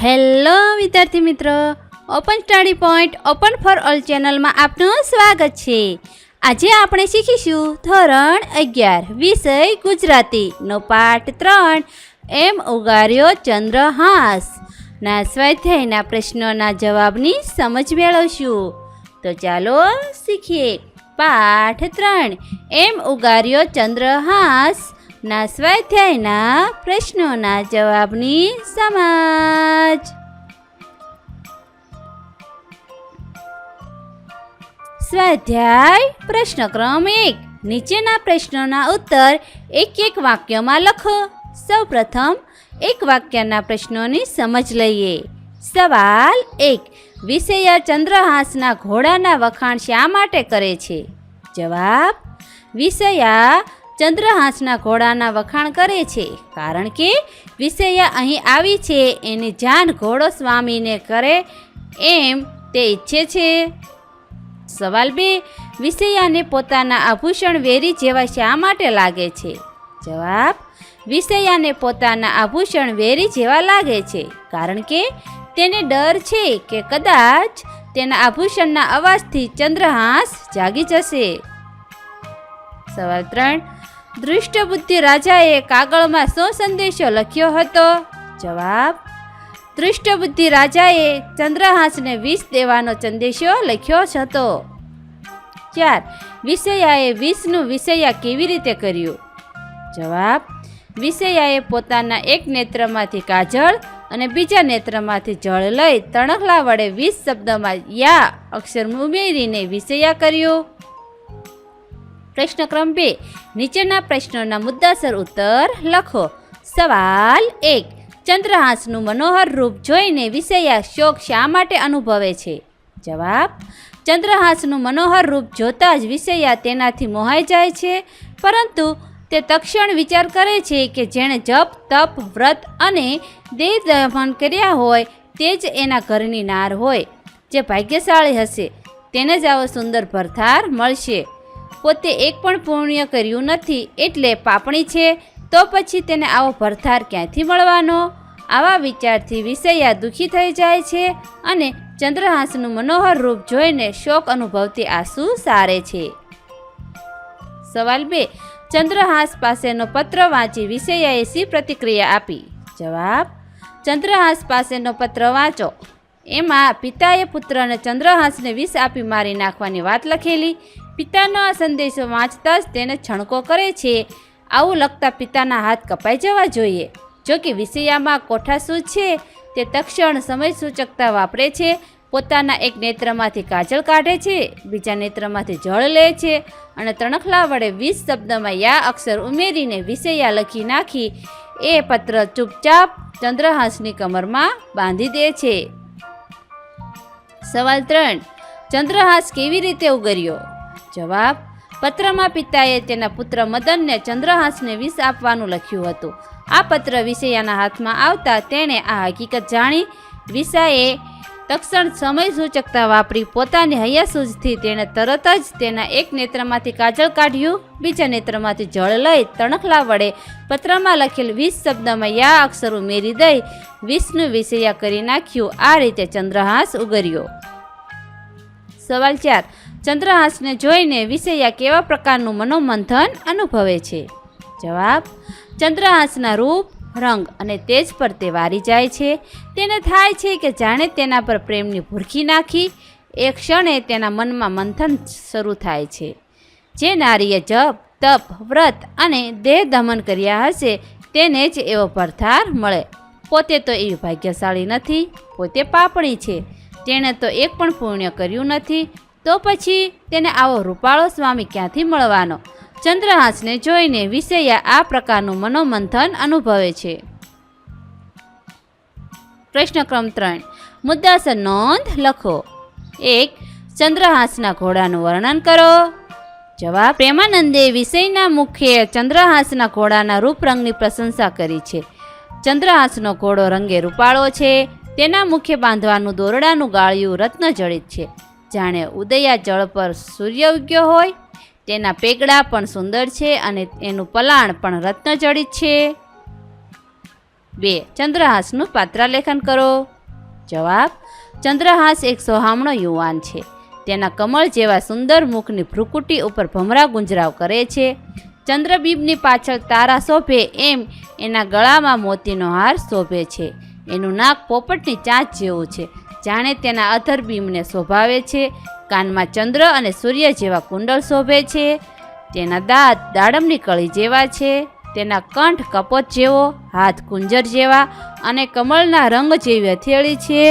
Hello વિદ્યાર્થી મિત્રો open study point open for all ચેનલમાં આપનું સ્વાગત છે. આજે આપણે શીખીશું ધોરણ અગિયાર, વિષય ગુજરાતીનો પાઠ ત્રણ, એમ ઉગાર્યો ચંદ્રહાસ ના સ્વાધ્યાયના પ્રશ્નોના જવાબની સમજ મેળવશું. તો ચાલો શીખીએ. પાઠ ત્રણ, એમ ઉગાર્યો ચંદ્રહાસ ના સ્વાધ્યાયના પ્રશ્નોના જવાબની સમાજ. સ્વાધ્યાય પ્રશ્ન ક્રમ એક. નીચેના પ્રશ્નોના ઉત્તર એક એક વાક્યમાં લખો. સૌપ્રથમ એક વાક્યના પ્રશ્નોની સમજ લઈએ. સવાલ એક. વિષયા ચંદ્રહાસના ઘોડાના વખાણ શા માટે કરે છે? જવાબ. વિષયા ચંદ્રહાસના ઘોડાના વખાણ કરે છે. કારણ કે વિષયા અહીં આવી છે, એની જાણ ઘોડો સ્વામીને કરે એમ તે ઈચ્છે છે. સવાલ બે, વિષયાને પોતાના આભૂષણ વેરી જેવા શા માટે લાગે છે? જવાબ, વિષયાને પોતાના આભૂષણ વેરી જેવા લાગે છે. કારણ કે તેને ડર છે કે કદાચ તેના આભૂષણના અવાજથી ચંદ્રહાસ જાગી જશે. સવાલ ત્રણ દૃષ્ટબુદ્ધિ રાજાએ કાગળમાં શું સંદેશો લખ્યો હતો? જવાબ, દૃષ્ટબુદ્ધિ રાજાએ ચંદ્રહાસને વિષ દેવાનો સંદેશો લખ્યો હતો. ચાર, વિષયાએ વિષનું વિષયા કેવી રીતે કર્યું? જવાબ, વિષયાએ પોતાના એક નેત્રમાંથી કાજળ અને બીજા નેત્રમાંથી જળ લઈ તણખલા વડે વીસ શબ્દમાં યા અક્ષર ઉમેરીને વિષયા કર્યું. પ્રશ્ન ક્રમ બે. નીચેના પ્રશ્નોના મુદ્દાસર ઉત્તર લખો. સવાલ એક. ચંદ્રહાંસનું મનોહર રૂપ જોઈને વિષયા શોક શા માટે અનુભવે છે? જવાબ. ચંદ્રહાંસનું મનોહર રૂપ જોતાં જ વિષયા તેનાથી મોહાઈ જાય છે, પરંતુ તે તક્ષણ વિચાર કરે છે કે જેણે જપ, તપ, વ્રત અને દેહ દહન કર્યા હોય તે જ એના ઘરની નાર હોય, જે ભાગ્યશાળી હશે. તેને જ આવો સુંદર ભરથાર મળશે. પોતે એક પણ પુણ્ય કર્યું નથી એટલે પાપણી છે, તો પછી તેને આવો ભરથાર ક્યાંથી મળવાનો? આવા વિચારથી વિષયા દુઃખી થઈ જાય છે અને ચંદ્રહાસનું મનોહર રૂપ જોઈને શોક અનુભવતી આંસુ સારે છે. સવાલ બે, ચંદ્રહાસ પાસેનો પત્ર વાંચી વિષયાએ શી પ્રતિક્રિયા આપી? જવાબ, ચંદ્રહાસ પાસેનો પત્ર વાંચો. એમાં પિતાએ પુત્રને ચંદ્રહાસને વિષ આપી મારી નાખવાની વાત લખેલી. પિતાનો આ સંદેશો વાંચતા જ તેને છણકો કરે છે. આવું લખતા પિતાના હાથ કપાઈ જવા જોઈએ. જો કે વિષયામાં કોઠાસૂજ છે? તે તક્ષણ સમય સૂચકતા વાપરે છે. પોતાના એક નેત્રમાંથી કાજળ કાઢે છે, બીજા નેત્રમાંથી જળ લે છે અને તણખલા વડે વીસ શબ્દમાં યા અક્ષર ઉમેરીને વિષયા લખી નાખી. એ પત્ર ચૂપચાપ ચંદ્રહાસની કમરમાં બાંધી દે છે. સવાલ ત્રણ. ચંદ્રહાસ કેવી રીતે ઉગર્યો? જવાબ, પત્રમાં પિતાએ તેના પુત્ર મદનને ચંદ્રહાંસને વિષ આપવાનું લખ્યું હતું. આ પત્ર વિષયાના હાથમાં આવતા તેણે આ હકીકત જાણી, વિષાએ તક્ષણ સમય સૂચકતા વાપરી પોતાની હૈયાસૂઝથી તેણે તરત જ તેના એક નેત્રમાંથી કાજળ કાઢ્યું, બીજા નેત્રમાંથી જળ લઈ તણખલા વડે પત્રમાં લખેલ વીસ શબ્દમાં યા અક્ષર ઉમેરી દઈ વિષનું વિષયા કરી નાખ્યું. આ રીતે ચંદ્રહાસ ઉગર્યો. સવાલ ચાર ચંદ્રહાસને જોઈને વિષયા કેવા પ્રકારનું મનોમંથન અનુભવે છે? જવાબ, ચંદ્રહાસના રૂપ, રંગ અને તેજ પર તે વારી જાય છે. તેને થાય છે કે જાણે તેના પર પ્રેમની ભૂરખી નાખી, એ ક્ષણે તેના મનમાં મંથન શરૂ થાય છે. જે નારીએ જપ, તપ, વ્રત અને દેહ દમન કર્યા હશે, તેને જ એવો પરથાર મળે. પોતે તો એવી ભાગ્યશાળી નથી, પોતે પાપણી છે. તેણે તો એક પણ પુણ્ય કર્યું નથી. તો પછી તેને આવો રૂપાળો સ્વામી ક્યાંથી મળવાનો? ચંદ્રહાસને જોઈને વિષયા આ પ્રકારનું મનોમંથન અનુભવે છે. પ્રશ્નક્રમ ત્રણ. મુદ્દાસર નોંધ લખો. એક, ચંદ્રહાસના ઘોડાનું વર્ણન કરો. જવાબ, પ્રેમાનંદે વિષયના મુખ્ય ચંદ્રહાસના ઘોડાના રૂપરંગની પ્રશંસા કરી છે. ચંદ્રહાસનો ઘોડો રંગે રૂપાળો છે. તેના મુખ્ય બાંધવાનું દોરડાનું ગાળિયું રત્નજડિત છે. જાણે ઉદયા જળ પર સૂર્ય ઉગ્યો હોય, તેના પેગડા પણ સુંદર છે અને એનું પલાણ પણ રત્નજડિત છે. બે, ચંદ્રહાસનું પાત્રાલેખન કરો. જવાબ, ચંદ્રહાસ એક સોહામણો યુવાન છે. તેના કમળ જેવા સુંદર મુખની ભ્રુકુટી ઉપર ભમરા ગુંજરાવ કરે છે. ચંદ્રબીબની પાછળ તારા શોભે એમ એના ગળામાં મોતીનો હાર શોભે છે. એનું નાક પોપટની ચાંચ જેવું છે. જાણે તેના અધર બીમને શોભાવે છે, કાનમાં ચંદ્ર અને સૂર્ય જેવા કુંડળ શોભે છે, તેના દાંત દાડમની કળી જેવા છે, તેના કંઠ કપોત જેવો, હાથ કુંજર જેવા અને કમળના રંગ જેવી હથેળી છે,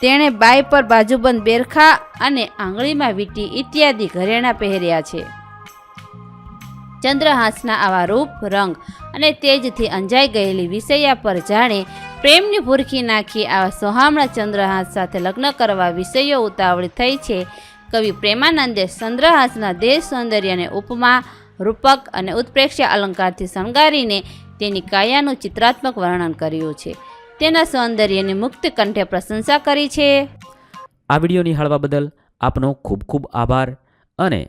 તેણે બાય પર બાજુબંધ બેરખા અને આંગળીમાં વીંટી ઇત્યાદિ ઘરેણાં પહેર્યા છે. ચંદ્રહાસના આવા રૂપ, રંગ અને તેજથી અંજાઈ ગયેલી વિષયા પર જાણે પ્રેમની ભૂરખી નાખી આવા સોહામણા ચંદ્રહાસ સાથે લગ્ન કરવા વિષયો ઉતાવળી થઈ છે. કવિ પ્રેમાનંદે ચંદ્રહાસના દેશ સૌંદર્યને ઉપમા, રૂપક અને ઉત્પ્રેક્ષ્ય અલંકારથી શણગારીને તેની કાયાનું ચિત્રાત્મક વર્ણન કર્યું છે. તેના સૌંદર્યની મુક્ત કંઠે પ્રશંસા કરી છે. આ વીડિયો નિહાળવા બદલ આપનો ખૂબ ખૂબ આભાર અને